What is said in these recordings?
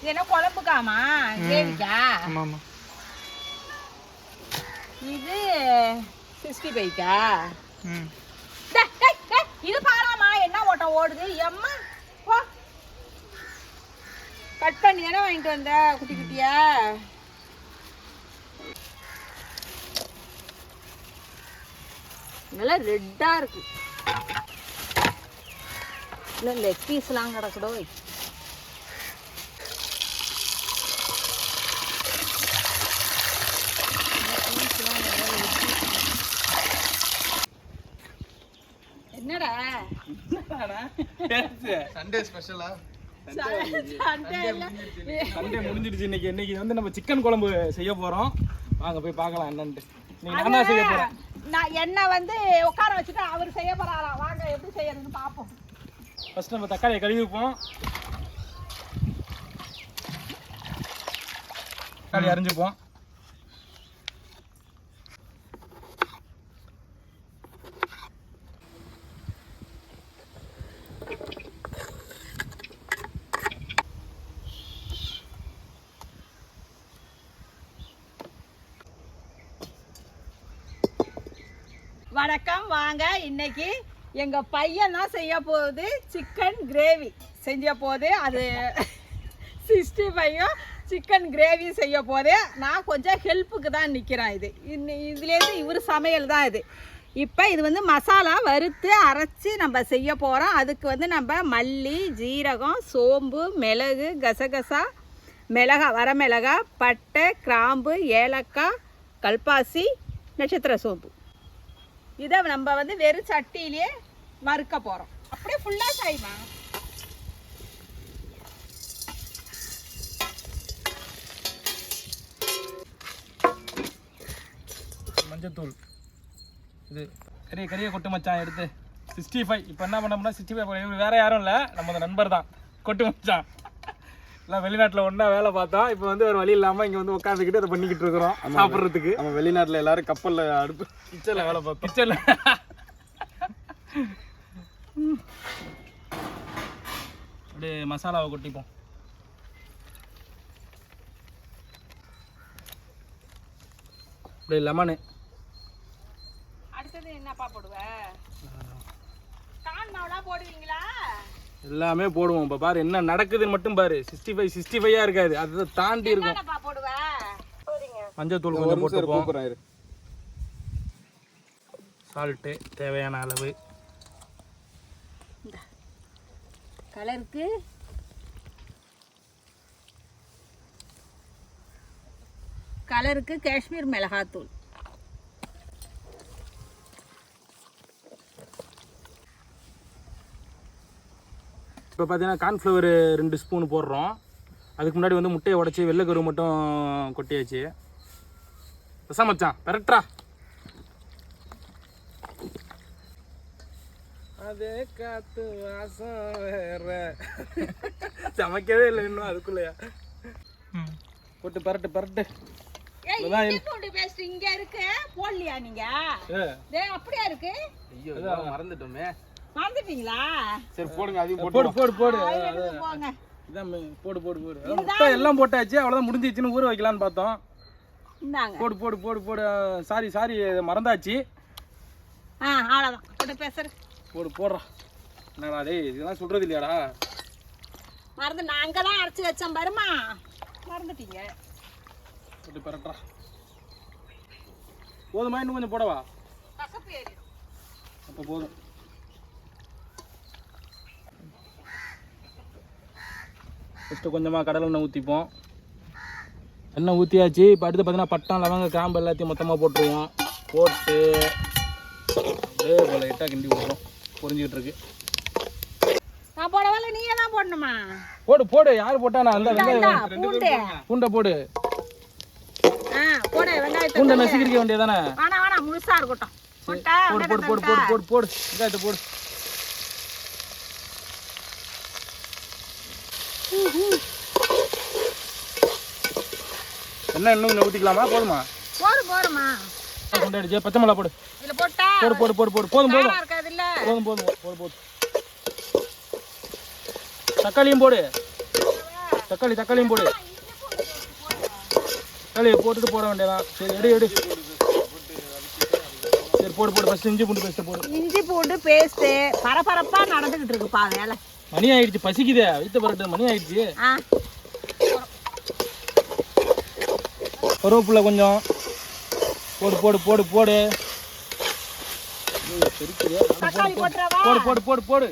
இது என்ன குழம்புக்காமா? கிரேவிக்கா? ஆமாம் இது சிக்ஸ்டி ஃபைவ்க்கா? இது பாராமா என்ன ஓட்டம் ஓடுது? எம்மா போ. கட் பண்ணி தானே வாங்கிட்டு வந்த குட்டி குட்டியா? நல்லா ரெட்டா இருக்கு. இல்லை லெக் பீஸ்லாம் கிடக்குதோ என்னடா சண்டே ஸ்பெஷலா சண்டை முடிஞ்சிடுச்சு இன்னைக்கு இன்னைக்கு. வந்து நம்ம சிக்கன் குழம்பு செய்ய போறோம். வாங்க போய் பார்க்கலாம் என்னன்ட்டு. நான் தான் செய்ய போறேன். நான் என்ன வந்து உட்கார வச்சுட்டு அவர் செய்ய போறாராம் வாங்க எப்படி செய்யறதுன்னு பார்ப்போம். ஃபர்ஸ்ட் நம்ம தக்காளியை கழுவி வைப்போம் தக்காளி அரிஞ்சுப்போம். வணக்கம் வாங்க. இன்னைக்கு எங்க பையன் தான் செய்ய போகுது சிக்கன் கிரேவி செஞ்ச போது அது சிக்ஸ்டி ஃபைவும் சிக்கன் கிரேவி செய்ய போது நான் கொஞ்சம் ஹெல்ப்புக்கு தான் நிற்கிறேன் இது. இன்னி- இதுலேருந்து இவர் சமையல் தான் இது. இப்போ இது வந்து மசாலா வறுத்து அரைச்சி நம்ம செய்ய போகிறோம் அதுக்கு வந்து நம்ம மல்லி ஜீரகம் சோம்பு மிளகு கசகசா மிளகா வரமிளகா பட்டை கிராம்பு ஏலக்காய் கல்பாசி நட்சத்திர சோம்பு. இதை நம்ம வந்து வெறும் சட்டியிலேயே வறுக்க போகிறோம் அப்படியே ஃபுல்லாக சாய்மா. மஞ்சத்தூள். இது கறியை கரிய கொட்டு மச்சான் எடுத்து சிக்ஸ்டி ஃபைவ் இப்போ என்ன பண்ணோம்னா சிக்ஸ்டி ஃபைவ் வேறு யாரும் இல்லை. நம்ம அந்த நண்பர் தான் கொட்டு மச்சான். எல்லாம் வெளிநாட்டில் ஒன்றா வேலை பார்த்தோம் இப்போ வந்து ஒரு வழி இல்லாமல் இங்கே வந்து உட்காந்துக்கிட்டு அதை பண்ணிக்கிட்டு இருக்கிறோம் சாப்பிட்றதுக்கு. நம்ம வெளிநாட்டுல எல்லாரும் கப்பல்ல அடுப்பு கிச்சனில் வேலை பார்த்தோம். கிச்சனில். அப்படியே மசாலாவை கொட்டிப்போம். அப்படியே லெமனு. அடுத்தது என்னப்பா போடுவ? கான் மாவுலாம் போடுவீங்களா? எல்லாமே போடுவோம். இப்போ பாரு என்ன நடக்குதுன்னு மட்டும் பாரு. சிக்ஸ்டி ஃபைவ் சிக்ஸ்டி ஃபைவாக இருக்காது. அதை தாண்டி இருக்கும். மஞ்சத்தூள் கொஞ்சம் இரு. சால்ட்டு தேவையான அளவு. கலருக்கு கலருக்கு காஷ்மீர் மிளகாத்தூள். இப்போ பார்த்தீங்கன்னா கார்ன்ஃப்ளவர் ரெண்டு ஸ்பூன் போடுறோம். அதுக்கு முன்னாடி வந்து முட்டையை உடச்சி வெள்ளைக்கரு மட்டும் கொட்டியாச்சு. ரசம் மச்சான் பெரட்ரா அதே காத்து வாசம் வேற. சமைக்கவே இல்லை இன்னும் அதுக்குள்ளயா? போட்டு பரட்டு பரட்டு. இங்க இருக்கு போடலையா நீங்க? அப்படியா இருக்கு? மறந்துட்டோமே. மறந்துட்டீங்களா சரி போடுங்க அதையும் போட்டு போடு போடு போடு. போங்க. இதான் போடு போடு போடு. முட்டை எல்லாம் போட்டாச்சு அவ்வளோதான் முடிஞ்சிச்சுன்னு ஊற வைக்கலான்னு பார்த்தோம். போடு போடு போடு போடு. Sorry sorry மறந்தாச்சு. ஆ அவ்வளோதான் போட்டு பேசுற போடு போடுறா. என்னடா டேய் இதெல்லாம் சொல்றது இல்லையாடா? மறந்து நாங்கள் தான் அரைச்சி வச்சோம் பாருமா மறந்துட்டீங்க. போட்டு பரட்டுறா. போதுமா இன்னும் கொஞ்சம் போடவா? அப்போ போதும். ஃபஸ்ட்டு கொஞ்சமாக கடலை எண்ணெய் ஊற்றிப்போம் எண்ணெய் ஊற்றியாச்சு இப்போ அடுத்து பார்த்தீங்கன்னா பட்டம் லவங்க கிராம்பு எல்லாத்தையும் மொத்தமாக போட்டுருவோம். போட்டு அப்படியே போல இட்டா கிண்டி விடுறோம் பொரிஞ்சுக்கிட்டு இருக்கு. நான் போடவால நீயே தான் போடணுமா? போடு போடு. யார் போட்டா நான் அந்த வெங்காயம் பூண்டு. பூண்டை போடு. ஆ போடு வெங்காயத்தை பூண்டை நசுக்கிருக்க வேண்டியதானே முழுசா இருக்கட்டும். போட்டா போடு போடு போடு போடு போடு போடு வெங்காயத்தை போடு. என்ன இன்னும் கொஞ்சம் ஊற்றிக்கலாமா போதுமா? போடு போடுமா கொண்டாடிச்சு. பச்சை மிளகா போடு. இதுல போட்டா போடு போடு போடு போடு. போதும் போதும். காரம் இருக்காது இல்ல போதும் போதும். போடு போடு. தக்காளியும் போடு. தக்காளி தக்காளியும் போடு. தக்காளியை போட்டுட்டு போட வேண்டியதான் சரி எடு எடு. சரி போடு போடு. ஃபஸ்ட் இஞ்சி பூண்டு பேஸ்ட்டு போடு. இஞ்சி பூண்டு பேஸ்ட்டு பரபரப்பா நடந்துகிட்டு இருக்குப்பா வேலை. மணி ஆயிடுச்சு. பசிக்குதே. வீட்டு பரட்டு மணி ஆயிடுச்சு. ஆ கருவேப்பிலை கொஞ்சம் போடு போடு போடு போடு போடு போடு போடு போடு.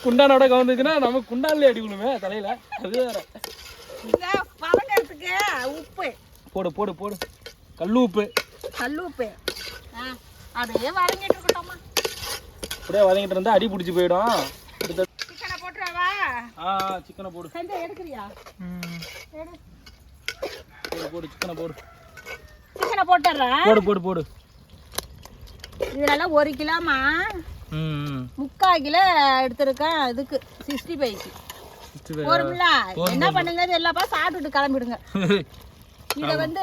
குண்டானோட கவுந்துச்சுன்னா நம்ம குண்டான்லயே அடி விழுமே தலையில அது வேற உப்பு போடு போடு போடு கல் உப்பு ஆ அப்படியே வதங்கிட்டு இருக்கட்டும்மா. அப்படியே வதங்கிட்டு இருந்தா அடி பிடிச்சி போயிடும். சிக்கனை போட்டுறவா ஆ சிக்கனை போடு. செஞ்ச எடுக்கிறியா? எடு. போடு போடு சிக்கனை போடு. சிக்கனை போட்டுடுறேன் போடு போடு போடு. இதுலலாம் ஒரு கிலோமா முக்கால் கிலோ எடுத்திருக்கேன் இதுக்கு சிக்ஸ்டி ஃபைவ்க்கு. ஃபைவ்? போரும்ல என்ன பண்ணுங்க எல்லாப்பா சாப்பிட்டுட்டு கிளம்பிடுங்க. இதை வந்து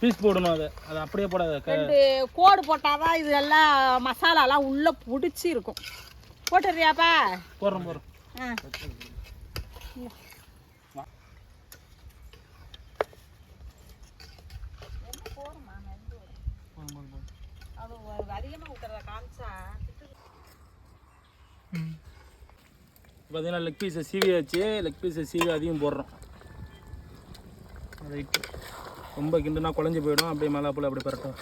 பீஸ் போடணும் அதை. அதை அப்படியே போடாத ரெண்டு கோடு போட்டாதான் இது எல்லாம் மசாலாலாம் உள்ள பிடிச்சி இருக்கும். போட்டுறியாப்பா போடுறோம் போடுறோம். ஆ. பார்த்தீங்கன்னா லெக் பீஸை சீவியாச்சு. லெக் பீஸை சீவி அதையும் போடுறோம். ரைட் ரொம்ப கிண்டுனா குழஞ்சி போயிடும் அப்படியே மிளகாப்புல அப்படியே பரட்டும்.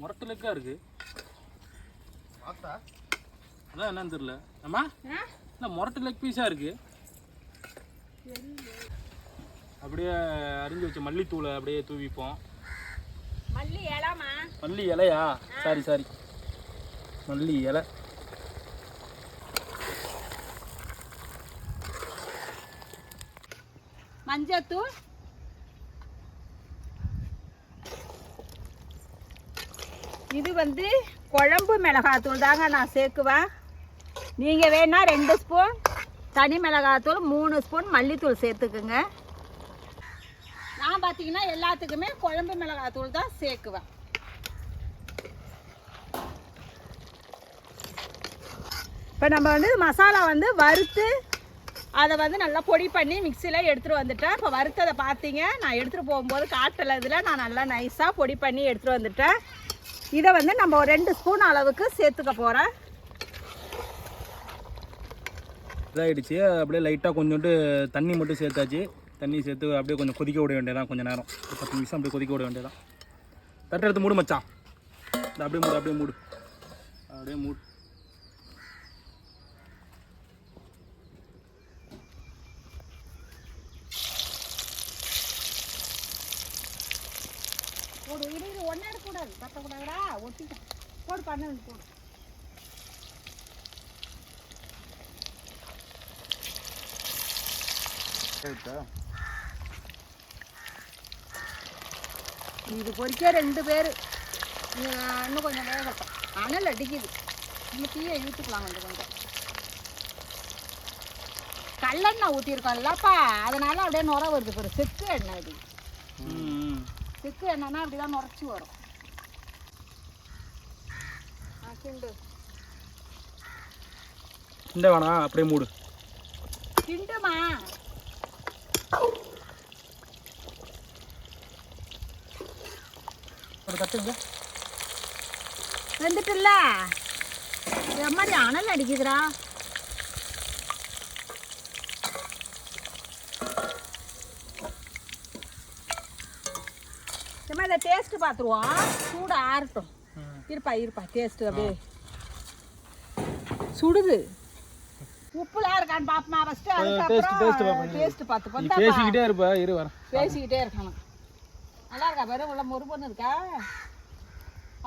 முரட்டு லெக்காக இருக்கு. அதான் என்னன்னு தெரியல. அம்மா? என்ன முரட்டு லெக் பீஸாக இருக்கு? அப்படியே அரிஞ்சு வச்ச மல்லித்தூளை அப்படியே தூவிப்போம். மல்லி இலையா? Sorry sorry. மல்லி இலை. மஞ்சத்தூள். இது வந்து குழம்பு மிளகாத்தூள் தாங்க நான் சேர்க்குவேன். நீங்கள் வேணால் ரெண்டு ஸ்பூன் தனி மிளகாத்தூள் மூணு ஸ்பூன் மல்லித்தூள் சேர்த்துக்குங்க. நான் பார்த்தீங்கன்னா எல்லாத்துக்குமே குழம்பு மிளகாத்தூள் தான் சேர்க்குவேன். இப்போ நம்ம வந்து மசாலா வந்து வறுத்து அதை வந்து நல்லா பொடி பண்ணி மிக்சியில் எடுத்துகிட்டு வந்துட்டேன். இப்போ வறுத்ததை பார்த்தீங்க நான் எடுத்துகிட்டு போகும்போது காட்டில் இதில் நான் நல்லா நைஸாக பொடி பண்ணி எடுத்துகிட்டு வந்துட்டேன். இதை வந்து நம்ம ஒரு ரெண்டு ஸ்பூன் அளவுக்கு சேர்த்துக்க போகிறேன் இதாகிடுச்சு அப்படியே லைட்டாக கொஞ்சோண்டு தண்ணி மட்டும் சேர்த்தாச்சு. தண்ணி சேர்த்து அப்படியே கொஞ்சம் கொதிக்க விட வேண்டியதான் கொஞ்சம் நேரம். ஒரு பத்து நிமிஷம் அப்படியே கொதிக்க விட வேண்டியதான் தட்டை எடுத்து மூடு மச்சான். அப்படியே மூடு அப்படியே மூடு. அப்படியே மூடு போடு இரு இரு ஒன்றே எடுக்கக்கூடாது தட்டக்கூடாதுடா ஒட்டிக்கும் போடு பண்ணு போடு. இது பொறிக்க ரெண்டு பேர். இன்னும் கொஞ்சம் வேகட்டும் அனல் அடிக்குது. இன்னும் தீயை இழுத்துக்கலாம் கொஞ்சம் கொஞ்சம். கல்லெண்ணெய் ஊற்றிருக்கோம்லப்பா அதனால அப்படியே நுர வருது பாரு. செக்கு எண்ணெய் அது செக்கு எண்ணெய்னா அப்படிதான் நுரைச்சி வரும் ஆ, கிண்டு இந்த வேணாம் அப்படியே மூடு. கிண்டுமா ஒரு தட்டுங்க வெந்துட்டுல்ல? எம்மாடி அனல் அடிக்குதுடா. இதை டேஸ்ட் பார்த்துருவோம். சூடு ஆறட்டும். இருப்பா இருப்பா டேஸ்ட் அப்படியே. சுடுது. உப்புலாம் இருக்கான்னு பாப்பமா ஃபஸ்ட்டு அதுக்கப்புறம் டேஸ்ட் பார்த்து நீ பார்த்தா பேசிக்கிட்டே இருப்ப இரு வரேன். பேசிக்கிட்டே இருக்கணும். நல்லா இருக்கா? பாரு உள்ள முறுபொண்ணு இருக்கா?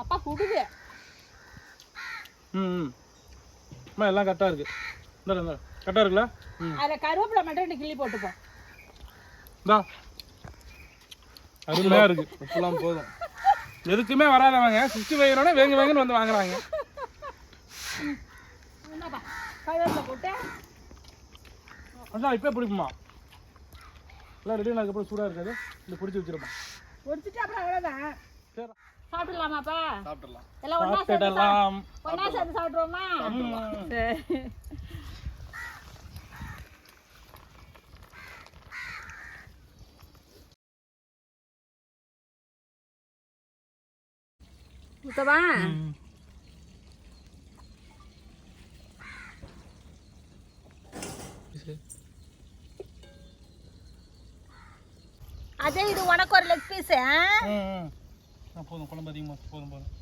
அப்பா குடுது ம் அம்மா எல்லாம் கரெக்டாக இருக்கு. இந்த இந்த. கரெக்டாக இருக்குல்ல? அதில் கருவேப்பிலை மட்டும் ரெண்டு கிள்ளி போட்டுப்போம். இந்தா. அருமையாக இருக்கு. உப்புலாம் போதும். எதுக்குமே வராதவங்க. சிக்ஸ்டி ஃபைவ்னோட வேங்க வேங்கன்னு வந்து வாங்குறாங்க. அதான் இப்போ பிடிக்குமா? எல்லாம் ரெடி ஆனதுக்கப்புறம் சூடாக இருக்காது. இந்த பிடிச்சி வச்சிருப்பா முடிச்சிட்டு அப்புறம் அவ்வளோதான் சாப்பிடலாமாப்பா சாப்பிடலாம் எல்லாம் ஒன்றா சேர்ந்து சாப்~ ஊத்தவா அதே இது உனக்கு ஒரு லெக் பீஸ் போதும் குழம்பு அதிகமாக போதும் போதும்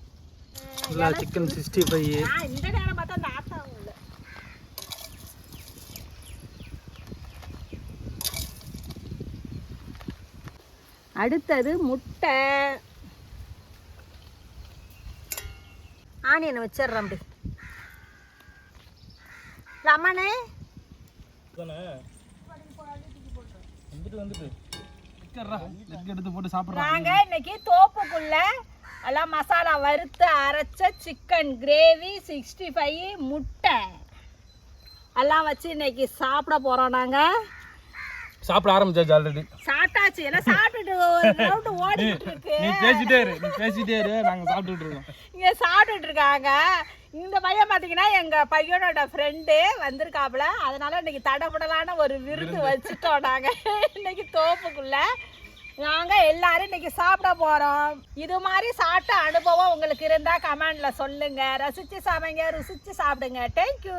இல்லை சிக்கன் சிக்ஸ்டி ஃபைவ் இந்த நேரம் பார்த்தா அந்த இல்லை அடுத்தது முட்டை. ஆனியனை வச்சிடுறேன் அப்படி. சாப்பிட்றான் நாங்க இன்னைக்கு தோப்புக்குள்ள எல்லாம் மசாலா வறுத்து அரைச்ச சிக்கன் கிரேவி சிக்ஸ்டி ஃபைவ் முட்டை. எல்லாம் வச்சு இன்னைக்கு சாப்பிட போறோம் நாங்க. சாப்பிட ஆரம்பிச்சாச்சு ஆல்ரெடி சாப்பிட்டாச்சு. எல்லாம் சாப்பிட்டுட்டு ரவுண்டு ஓடிட்டு இருக்கு. நீ பேசிட்டே இரு நீ பேசிட்டே இரு நாங்கள் சாப்பிட்டுட்டு இருக்கோம். இங்க சாப்பிட்டுட்டு இருக்காங்க. இந்த பையன் பாத்தீங்கன்னா எங்க பையனோட ஃப்ரெண்டு வந்திருக்காப்புல. அதனால இன்னைக்கு தடபடலான ஒரு விருந்து வச்சுட்டோம் நாங்க. இன்னைக்கு தோப்புக்குள்ள. நாங்க எல்லாரும் இன்னைக்கு சாப்பிட போறோம். இது மாதிரி சாப்பிட்ட அனுபவம் உங்களுக்கு இருந்தா கமெண்ட்ல சொல்லுங்க. ரசிச்சு சமைங்க ருசிச்சு சாப்பிடுங்க. தேங்க்யூ